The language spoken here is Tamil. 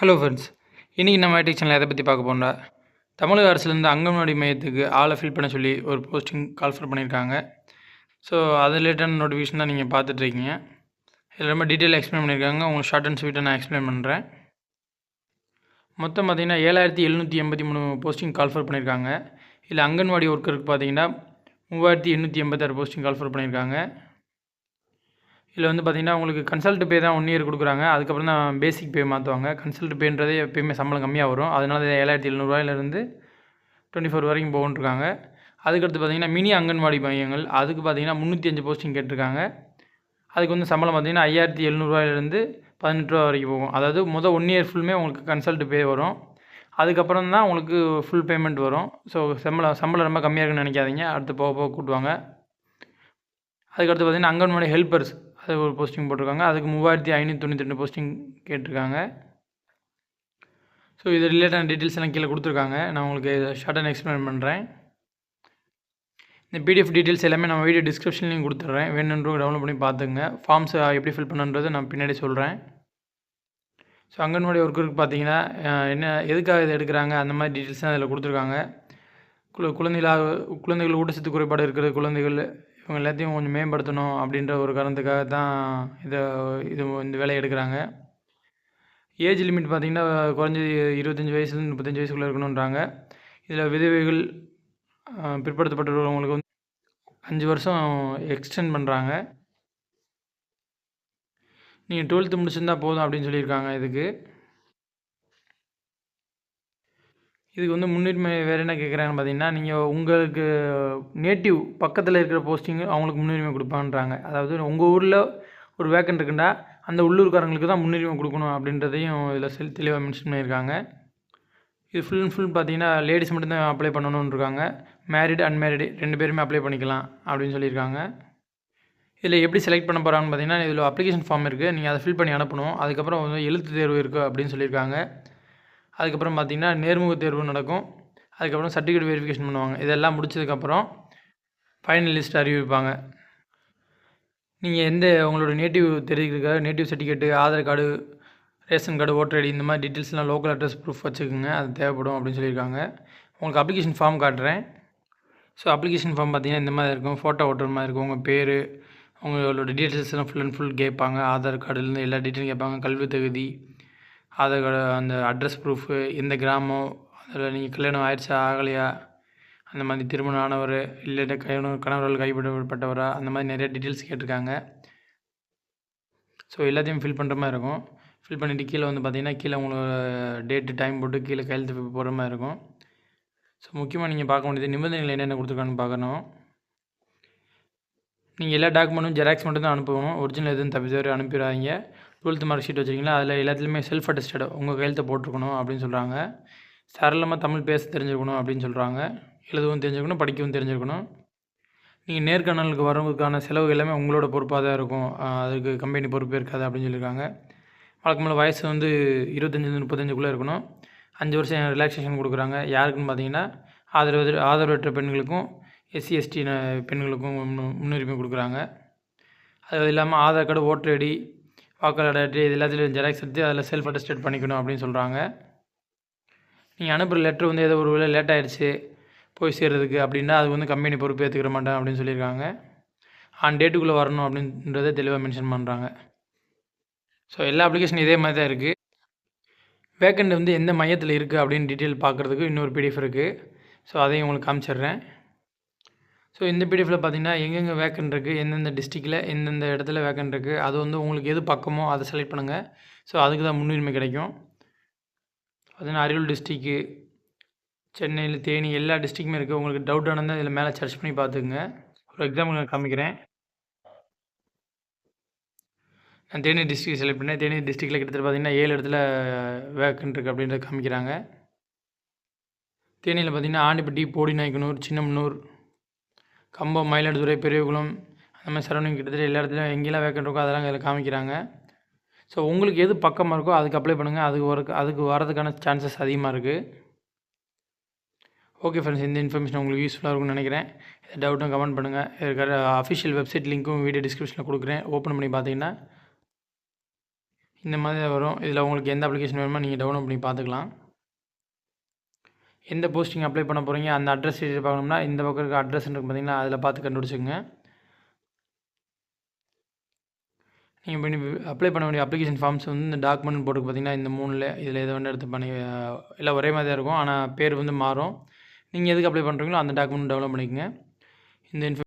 ஹலோ ஃப்ரெண்ட்ஸ் இன்றைக்கி நம்ம ஐடி சேனல் எதை பற்றி பார்க்க போகிறோம்னா தமிழக அரசுலேருந்து அங்கன்வாடி மையத்துக்கு ஆளை ஃபில் பண்ண சொல்லி ஒரு போஸ்டிங் கால்ஃபர் பண்ணியிருக்காங்க. ஸோ அது ரிலேட்டடான நோட்டிஃபிகேஷன் தான் நீங்கள் பார்த்துட்ருக்கீங்க. இதில் ரொம்ப டீட்டெயில் எக்ஸ்பிளைன் பண்ணியிருக்காங்க. உங்களுக்கு ஷார்ட் அண்ட் ஸ்வீட்டாக நான் எக்ஸ்பிளைன் பண்ணுறேன் மொத்தம் பார்த்தீங்கன்னா ஏழாயிரத்தி எழுநூற்றி எண்பத்தி மூணு போஸ்டிங் கால்ஃபர் பண்ணியிருக்காங்க. இல்லை அங்கன்வாடி ஒர்க்கருக்கு பார்த்தீங்கன்னா மூவாயிரத்தி எண்ணூற்றி எண்பத்தாறு போஸ்டிங் கால்ஃபர் பண்ணியிருக்காங்க. இதில் வந்து பார்த்திங்கன்னா உங்களுக்கு கன்சல்ட் பே தான் ஒன் இயர் கொடுக்குறாங்க. அதுக்கப்புறம் தான் பேசிக் பே மாற்றுவாங்க கன்சல்ட் பேன்றதே எப்பயுமே சம்பளம் கம்மியாக வரும். அதனால ஏழாயிரத்தி எழுநூறுவாயிலேருந்து டுவெண்ட்டி ஃபோர் வரைக்கும் போகுன்ட்ருக்காங்க அதுக்கடுத்து பார்த்திங்கன்னா மினி அங்கன்வாடி மையங்கள். அதுக்கு பார்த்திங்கன்னா முந்நூற்றி அஞ்சு போஸ்டிங் கேட்டிருக்காங்க. அதுக்கு வந்து சம்பளம் பார்த்திங்கன்னா ஐயாயிரத்தி எழுநூறுவாயிலேருந்து பதினெட்டு ரூபா வரைக்கும் போகும். அதாவது மொதல் ஒன் இயர் ஃபுல்லுமே உங்களுக்கு கன்சல்ட் பே வரும். அதுக்கப்புறம் தான் உங்களுக்கு ஃபுல் பேமெண்ட் வரும். ஸோ சம்பளம் சம்பளம் ரொம்ப கம்மியாக இருக்குன்னு நினைக்காதீங்க. அடுத்து போக போக கூட்டுவாங்க. அதுக்கடுத்து பார்த்திங்கன்னா அங்கன்வாடி ஹெல்ப்பர்ஸ் அது ஒரு போஸ்டிங் போட்டிருக்காங்க. அதுக்கு மூவாயிரத்தி ஐநூற்றி தொண்ணூற்றி ரெண்டு போஸ்டிங் கேட்டிருக்காங்க. ஸோ இது ரிலேட்டான டீட்டெயில்ஸ் எல்லாம் கீழே கொடுத்துருக்காங்க. நான் உங்களுக்கு ஷார்ட்டாக எக்ஸ்பிளைன் பண்ணுறேன் இந்த பிடிஎஃப் டீட்டெயில்ஸ் எல்லாமே நான் வீடியோ டிஸ்கிரிப்ஷன்லையும் கொடுத்துட்றேன் வேணுன்றவங்க டவுன்லோட் பண்ணி பார்த்துங்க ஃபார்ம்ஸ் எப்படி ஃபில் பண்ணுன்றது நான் பின்னாடி சொல்கிறேன் ஸோ அங்கன்வாடி ஒர்க்கருக்கு பார்த்தீங்கன்னா என்ன எதுக்காக இதை எடுக்கிறாங்க? அந்த மாதிரி டீட்டெயில்ஸ் தான் அதில் கொடுத்துருக்காங்க. குழ குழந்தைகளாக குழந்தைகள் ஊட்டச்சத்து குறைபாடு இருக்கிற குழந்தைகள் இவங்க எல்லாத்தையும் கொஞ்சம் மேம்படுத்தணும் அப்படின்ற ஒரு காரணத்துக்காக தான் இதை இது இந்த வேலையை எடுக்கிறாங்க. ஏஜ் லிமிட் பார்த்திங்கன்னா குறைஞ்சது இருபத்தஞ்சி வயசுலேருந்து முப்பத்தஞ்சு வயசுக்குள்ளே இருக்கணுன்றாங்க இதில் விதவைகள் பிற்படுத்தப்பட்டவங்களுக்கு வந்து அஞ்சு வருஷம் எக்ஸ்டெண்ட் பண்ணுறாங்க நீங்கள் டுவெல்த்து முடிச்சிருந்தால் போதும் அப்படின்னு சொல்லியிருக்காங்க இதுக்கு. இதுக்கு வந்து முன்னுரிமை வேறு என்ன கேட்குறாங்கன்னு பார்த்தீங்கன்னா நீங்கள் உங்களுக்கு நேட்டிவ் பக்கத்தில் இருக்கிற போஸ்டிங் அவங்களுக்கு முன்னுரிமை கொடுப்பான்றாங்க. அதாவது உங்கள் ஊரில் ஒரு வேக்கன்ட் இருக்குண்டா அந்த உள்ளூர்காரங்களுக்கு தான் முன்னுரிமை கொடுக்கணும் அப்படின்றதையும் இதில் செல் தெளிவாக மென்ஷன் பண்ணியிருக்காங்க. இது ஃபுல் அண்ட் ஃபுல் பார்த்தீங்கன்னா லேடிஸ் மட்டும்தான் அப்ளை பண்ணணும்னு இருக்காங்க மேரிடு அன்மேரிடு ரெண்டு பேருமே அப்ளை பண்ணிக்கலாம் அப்படின்னு சொல்லியிருக்காங்க. இதில் எப்படி செலக்ட் பண்ண போகிறாங்கன்னு பார்த்தீங்கன்னா இதில் அப்ளிகேஷன் ஃபார்ம் இருக்குது நீங்கள் அதை ஃபில் பண்ணி அனுப்பணும். அதுக்கப்புறம் வந்து எழுத்து தேர்வு இருக்குது அப்படின்னு சொல்லியிருக்காங்க. அதுக்கப்புறம் பார்த்தீங்கன்னா நேர்முக தேர்வு நடக்கும். அதுக்கப்புறம் சர்டிஃபிகேட் வெரிஃபிகேஷன் பண்ணுவாங்க. இதெல்லாம் முடிச்சதுக்கப்புறம் ஃபைனல் லிஸ்ட் அறிவிப்பாங்க. நீங்கள் எந்த உங்களோட native தெரிவிக்கிறதுக்காக native certificate Aadhaar card ration card voter ID இந்த மாதிரி டீட்டெயில்ஸ்லாம் லோக்கல் அட்ரஸ் ப்ரூஃப் வச்சுக்கோங்க. அது தேவைப்படும் அப்படின்னு சொல்லியிருக்காங்க. உங்களுக்கு அப்ளிகேஷன் ஃபார்ம் காட்டுறேன். ஸோ அப்ளிகேஷன் ஃபார்ம் பார்த்தீங்கன்னா இந்த மாதிரி இருக்கும். ஃபோட்டோ ஓட்டுற மாதிரி இருக்கும். உங்கள் பேர் உங்களோட டீட்டெயில்ஸ்லாம் ஃபுல் அண்ட் ஃபுல் கேட்பாங்க. ஆதார் கார்டுலேருந்து எல்லா டீட்டெயிலும் கேட்பாங்க. கல்வி தகுதி ஆதார் கார்டு அந்த அட்ரஸ் ப்ரூஃபு எந்த கிராமம் அதில் நீங்கள் கல்யாணம் ஆயிடுச்சா ஆகலையா அந்த மாதிரி திருமணம் ஆனவர் இல்லை கணவர் கணவர்கள் கைப்பற்றப்பட்டவரா அந்த மாதிரி நிறைய டீட்டெயில்ஸ் கேட்டிருக்காங்க. ஸோ எல்லாத்தையும் ஃபில் பண்ணுற மாதிரி இருக்கும். ஃபில் பண்ணிவிட்டு கீழே வந்து பார்த்தீங்கன்னா கீழே உங்களோட டேட்டு டைம் போட்டு கீழே கையெழுத்து போடுற மாதிரி இருக்கும். ஸோ முக்கியமாக நீங்கள் பார்க்க வேண்டியது நிபந்தனைகள் என்னென்ன கொடுத்துருக்கான்னு பார்க்கணும். நீங்கள் எல்லா டாக்குமெண்ட்டும் ஜெராக்ஸ் மட்டும் தான் அனுப்பணும். ஒரிஜினல் எதுவும் தப்பித்தவரை அனுப்பிடாதீங்க. டுவெல்த்து மார்க் ஷீட் வச்சுருக்கீங்களா? அதில் எல்லாத்துலேயுமே செல்ஃப் அட்டஸ்டட் உங்கள் கையெழுத்தை போட்டிருக்கணும் அப்படின்னு சொல்கிறாங்க சரளமாக தமிழ் பேச தெரிஞ்சுக்கணும் அப்படின்னு சொல்கிறாங்க எழுதவும் தெரிஞ்சுக்கணும் படிக்கவும் தெரிஞ்சுக்கணும் நீங்கள் நேர்காணலுக்கு வரவங்களுக்கான செலவு எல்லாமே உங்களோட பொறுப்பாக தான் இருக்கும். அதுக்கு கம்பெனி பொறுப்பே இருக்காது அப்படின்னு சொல்லியிருக்காங்க. வழக்கமான வயசு வந்து இருபத்தஞ்சிலேருந்து முப்பத்தஞ்சுக்குள்ளே இருக்கணும். அஞ்சு வருஷம் ரிலாக்ஸேஷன் கொடுக்குறாங்க. யாருக்குன்னு பார்த்தீங்கன்னா ஆதரவு ஆதரவற்ற பெண்களுக்கும் எஸ்சி எஸ்டி பெண்களுக்கும் முன்னுரிமை கொடுக்குறாங்க. அது இல்லாமல் ஆதார் கார்டு ஓட்டர் ஐடி வாக்காளர் ஐடி இது எல்லாத்துலேயும் ஜெராக்ஸ் எடுத்து அதில் செல்ஃப் அட்டஸ்டேட் பண்ணிக்கணும் அப்படின்னு சொல்கிறாங்க நீங்கள் அனுப்புகிற லெட்ரு வந்து ஏதோ ஒரு வேலை லேட் ஆகிடுச்சு போய் சேர்றதுக்கு அப்படின்னா அது வந்து கம்பெனி பொறுப்பு ஏற்றுக்கிற மாட்டேன் அப்படின்னு சொல்லியிருக்காங்க. ஆன் டேட்டுக்குள்ளே வரணும் அப்படின்றத தெளிவாக மென்ஷன் பண்ணுறாங்க ஸோ எல்லா அப்ளிகேஷன் இதே மாதிரி தான் இருக்குது வேக்கண்ட் வந்து எந்த மையத்தில் இருக்குது அப்படின்னு டீட்டெயில் பார்க்குறதுக்கு இன்னொரு பிடிஎஃப் இருக்குது ஸோ அதையும் உங்களுக்கு காமிச்சிடுறேன். ஸோ இந்த பிடிஎஃப்பில் பார்த்தீங்கன்னா எங்கெங்கே வேக்கன் இருக்குது எந்தெந்த டிஸ்ட்ரிக்டில் எந்தெந்த இடத்துல வேக்கன் இருக்குது அது வந்து உங்களுக்கு எது பக்கமோ அதை செலக்ட் பண்ணுங்கள் ஸோ அதுக்கு தான் முன்னுரிமை கிடைக்கும். பார்த்தீங்கன்னா அரியலூர் டிஸ்ட்ரிக்கு சென்னையில் தேனி எல்லா டிஸ்ட்ரிக்குமே இருக்குது உங்களுக்கு டவுட் ஆனால் இதில் மேலே சர்ச் பண்ணி பார்த்துக்குங்க ஒரு எக்ஸாம்பிள் நான் காமிக்கிறேன். நான் தேனி டிஸ்ட்ரிக் செலக்ட் பண்ணேன். தேனி டிஸ்ட்ரிக்டில் கிட்டத்தட்ட பார்த்தீங்கன்னா ஏழு இடத்துல வேக்கன் இருக்குது அப்படின்றத காமிக்கிறாங்க. தேனியில் பார்த்தீங்கன்னா ஆண்டிப்பட்டி போடிநாயக்கனூர் சின்னமனூர் கம்பம் மயிலாடுதுறை பெரியகுளம் அந்த மாதிரி சரௌண்டிங் கிட்டத்தட்ட எல்லா இடத்துலையும் எங்கெல்லாம் வேக்கண்ட் இருக்கோ அதெல்லாம் இதில் காமிக்கிறாங்க. ஸோ உங்களுக்கு எது பக்கமாக இருக்கோ அதுக்கு அப்ளை பண்ணுங்கள் அதுக்கு வர அதுக்கு வரதுக்கான சான்சஸ் அதிகமாக இருக்குது ஓகே ஃப்ரெண்ட்ஸ் இந்த இன்ஃபர்மேஷன் உங்களுக்கு யூஸ்ஃபுல்லாக இருக்கும்னு நினைக்கிறேன். எதாவது டவுட்டும் கமெண்ட் பண்ணுங்கள் இருக்கிற அஃபிஷியல் வெப்சைட் லிங்க்கும் வீடியோ டிஸ்கிரிப்ஷனில் கொடுக்குறேன். ஓப்பன் பண்ணி பார்த்தீங்கன்னா இந்த மாதிரி தான் வரும். இதில் உங்களுக்கு எந்த அப்ளிகேஷன் வேணுமோ நீங்கள் டவுன்லோட் பண்ணி பார்த்துக்கலாம். எந்த போஸ்டிங் அப்ளை பண்ண போகிறீங்க அந்த அட்ரஸ் பார்க்கணும்னா இந்த பக்கம் இருக்க அட்ரஸ் இருக்கு பார்த்தீங்கன்னா அதில் பார்த்து கண்டுபிடிச்சிங்க நீங்கள் பண்ணி அப்ளை பண்ண வேண்டிய அப்ளிகேஷன் ஃபார்ம்ஸ் வந்து இந்த டாக்குமெண்ட் போட்டு பார்த்தீங்கன்னா இந்த மூணில் இதில் எதை வேணும் எடுத்து பண்ணி எல்லாம் ஒரே மாதிரி தான் இருக்கும் ஆனால் பேர் வந்து மாறும். நீங்கள் எதுக்கு அப்ளை பண்ணுறீங்களோ அந்த டாக்குமெண்ட் டெவலப் பண்ணிக்கோங்க. இந்த இன்ஃபர்